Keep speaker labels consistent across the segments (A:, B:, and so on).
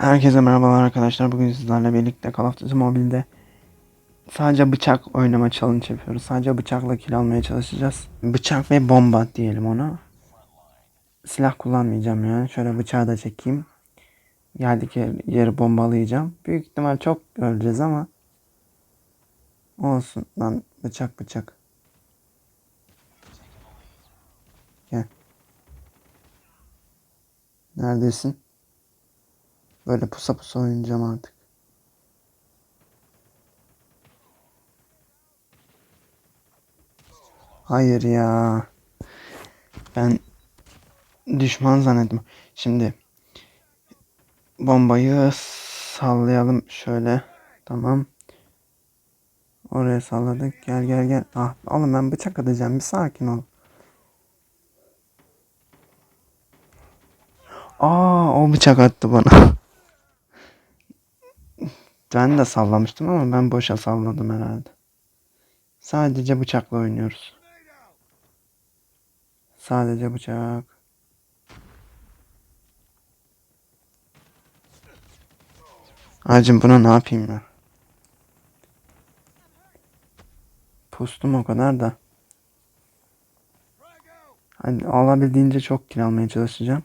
A: Herkese merhabalar arkadaşlar. Bugün sizlerle birlikte Call of Duty Mobile'de sadece bıçak oynama challenge yapıyoruz. Sadece bıçakla kill almaya çalışacağız. Bıçak ve bomba diyelim ona. Silah kullanmayacağım yani. Şöyle bıçağı da çekeyim. Geldik yer, yeri bombalayacağım. Büyük ihtimal çok öleceğiz ama olsun lan bıçak bıçak. Gel. Neredesin? Böyle pusa pusa oynayacağım artık. Hayır ya. Ben düşman zannettim. Şimdi bombayı sallayalım şöyle. Tamam. Oraya salladık. Gel gel gel. Ah oğlum ben bıçak atacağım. Bir sakin ol. Aa o bıçak attı bana. Ben de sallamıştım ama ben boşa salladım herhalde. Sadece bıçakla oynuyoruz. Sadece bıçak. Acım buna ne yapayım ben? Pustum o kadar da. Hadi olabildiğince çok kill almaya çalışacağım.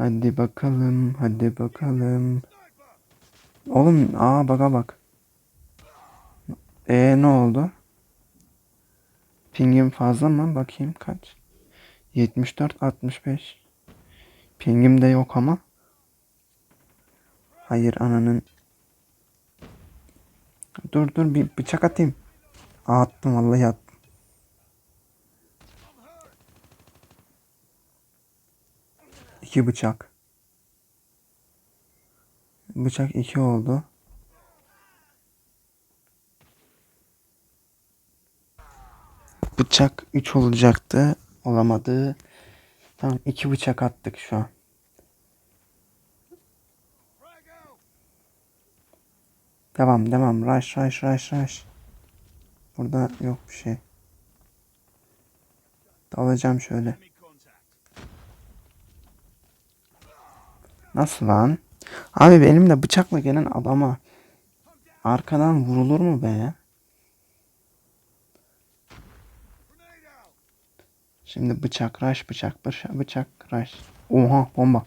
A: Hadi bakalım, hadi bakalım. Oğlum, aa baka bak. E ne oldu? Pingim fazla mı? Bakayım kaç? 74 65. Pingim de yok ama. Hayır ananın. Dur dur bir bıçak atayım. Attım vallahi attım. İki bıçak. Bıçak iki oldu. Bıçak 3 olacaktı. Olamadı. Tamam iki bıçak attık şu an. Devam devam. Rush rush rush rush. Burada yok bir şey. Dalacağım şöyle. Nasıl lan? Abi benim de bıçakla gelen adama arkadan vurulur mu be? Şimdi bıçak, rush, bıçak, bıçak, bıçak, rush. Oha bomba.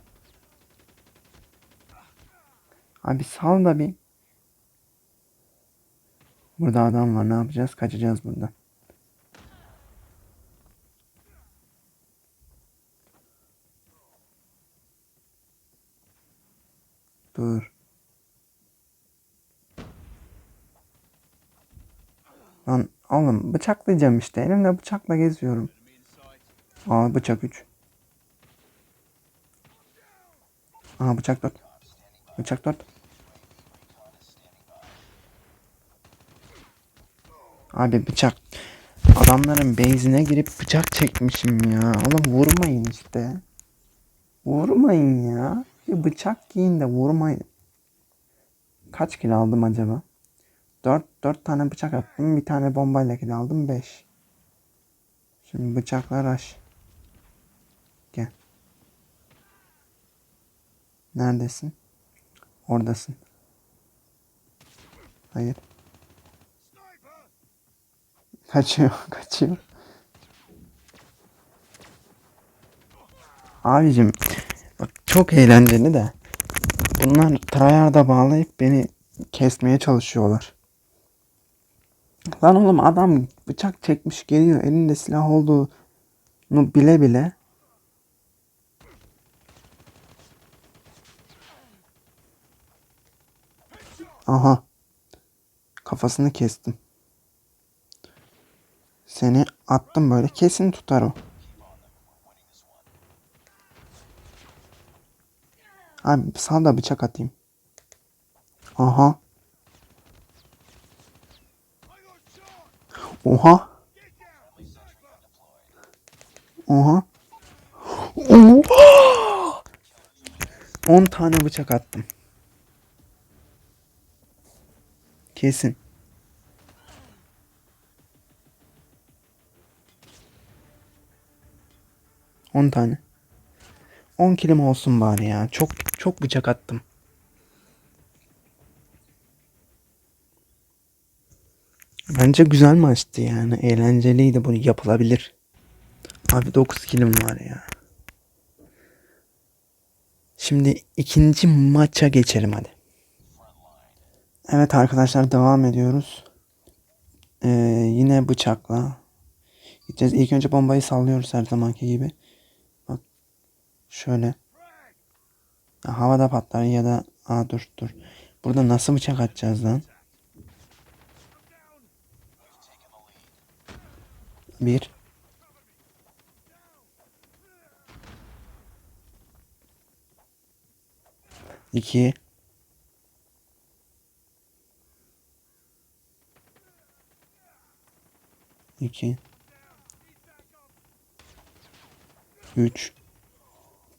A: Abi sal da bir. Burada adam var ne yapacağız? Kaçacağız buradan. Dur. Lan oğlum bıçaklayacağım işte. Elimde bıçakla geziyorum. Aa bıçak 3. Aa bıçak 4. Bıçak 4. Abi bıçak. Adamların base'ine girip bıçak çekmişim ya. Oğlum vurmayın işte. Vurmayın ya. Bir bıçak giyin de vurmayın. Kaç kilo aldım acaba? 4 4 tane bıçak attım. Bir tane bombayla kilo aldım 5. Şimdi bıçaklar aç. Gel. Neredesin? Oradasın. Hayır. Kaçıyor, kaçıyor. Abicim bak çok eğlenceli de bunlar tryhard'a bağlayıp beni kesmeye çalışıyorlar. Lan oğlum adam bıçak çekmiş geliyor elinde silah olduğunu bile bile Aha. Kafasını kestim. Seni attım böyle kesin tutar o. Abi sana da bıçak atayım. Aha. Oha. Oha. Oha. 10 tane bıçak attım. Kesin. On tane. 10 kilim olsun bari ya. Çok çok bıçak attım. Bence güzel maçtı yani. Eğlenceliydi. Bu yapılabilir. Abi 9 kilim var ya. Şimdi ikinci maça geçelim hadi. Evet arkadaşlar devam ediyoruz. Ee, yine bıçakla. Gideceğiz. İlk önce bombayı sallıyoruz her zamanki gibi. Bak şöyle. Ya havada patlar ya da aa dur dur. Burada nasıl bıçak atacağız lan? Bir. İki. İki. Üç.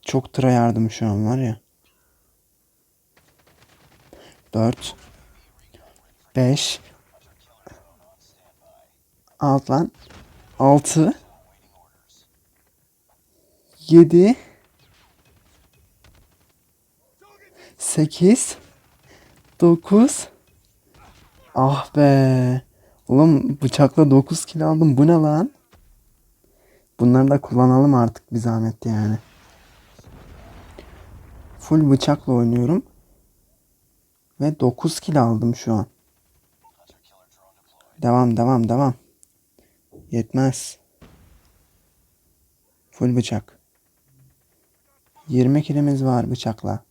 A: Çok tıra yardım şu an var ya. Dört. Beş. Alt lan. Altı. Yedi. Sekiz. Dokuz. Ah be. Oğlum bıçakla 9 kilo aldım. Bu ne lan? Bunları da kullanalım artık bir zahmet yani. Full bıçakla oynuyorum. Ve 9 kilo aldım şu an. Devam devam devam. Yetmez. Full bıçak. 20 kilimiz var bıçakla.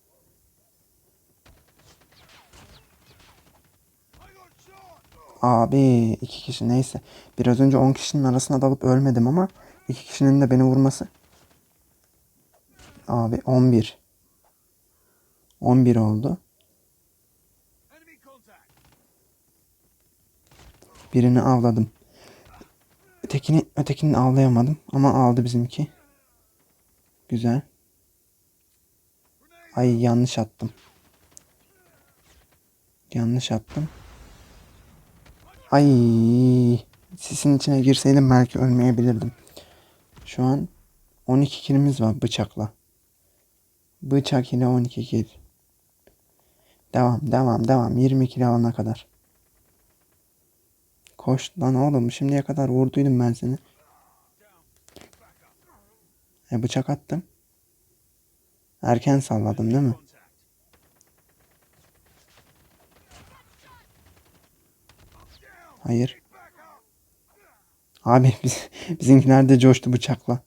A: Abi iki kişi neyse. Biraz önce 10 kişinin arasına dalıp ölmedim ama iki kişinin de beni vurması. Abi 11. 11 oldu. Birini avladım. Ötekini ötekini avlayamadım ama aldı bizimki. Güzel. Ay yanlış attım. Yanlış attım. Ay sisin içine girseydim belki ölmeyebilirdim. Şu an 12 kilimiz var bıçakla. Bıçak ile 12 kil. Devam devam devam 20 kilo alana kadar. Koş lan oğlum şimdiye kadar vurduydum ben seni. E bıçak attım. Erken salladım değil mi? Hayır. Abi biz, bizimkiler de coştu bıçakla.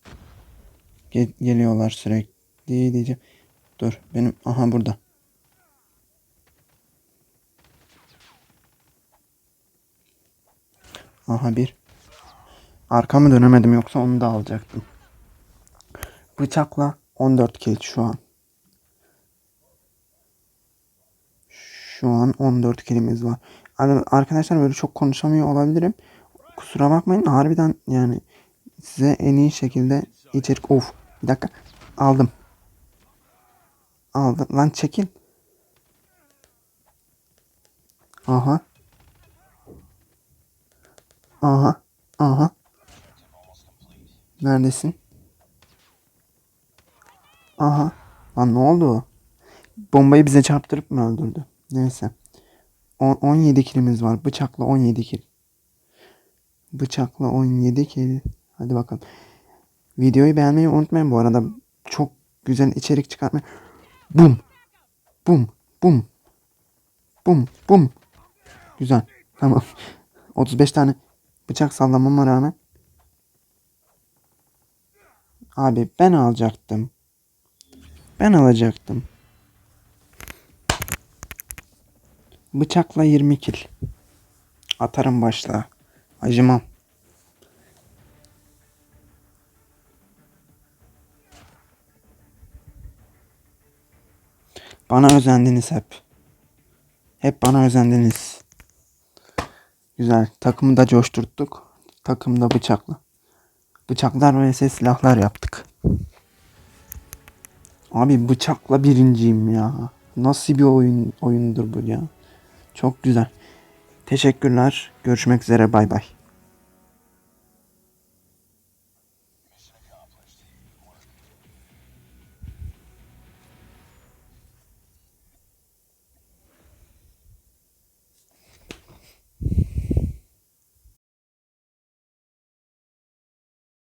A: Gel- geliyorlar sürekli diyeceğim. Dur benim aha burada. Aha bir. Arkamı dönemedim yoksa onu da alacaktım. Bıçakla 14 kill şu an. Şu an 14 kilimiz var. Hani arkadaşlar böyle çok konuşamıyor olabilirim. Kusura bakmayın harbiden yani size en iyi şekilde içerik of bir dakika aldım. Aldım lan çekil. Aha. Aha. Aha. Neredesin? Aha. Lan ne oldu? Bombayı bize çarptırıp mı öldürdü? Neyse. On- 17 kilimiz var. Bıçakla 17 kil. Bıçakla 17 kil. Hadi bakalım. Videoyu beğenmeyi unutmayın bu arada. Çok güzel içerik çıkartmayı. Bum. Bum. Bum. Bum. Bum. Güzel. Tamam. 35 tane bıçak sallamama rağmen. Abi ben alacaktım. Ben alacaktım. Bıçakla 20 kil. Atarım başla. Acımam. Bana özendiniz hep. Hep bana özendiniz. Güzel. Takımı da coşturttuk. Takımda bıçakla. Bıçaklar vs silahlar yaptık. Abi bıçakla birinciyim ya. Nasıl bir oyun oyundur bu ya. Çok güzel. Teşekkürler. Görüşmek üzere. Bay bay.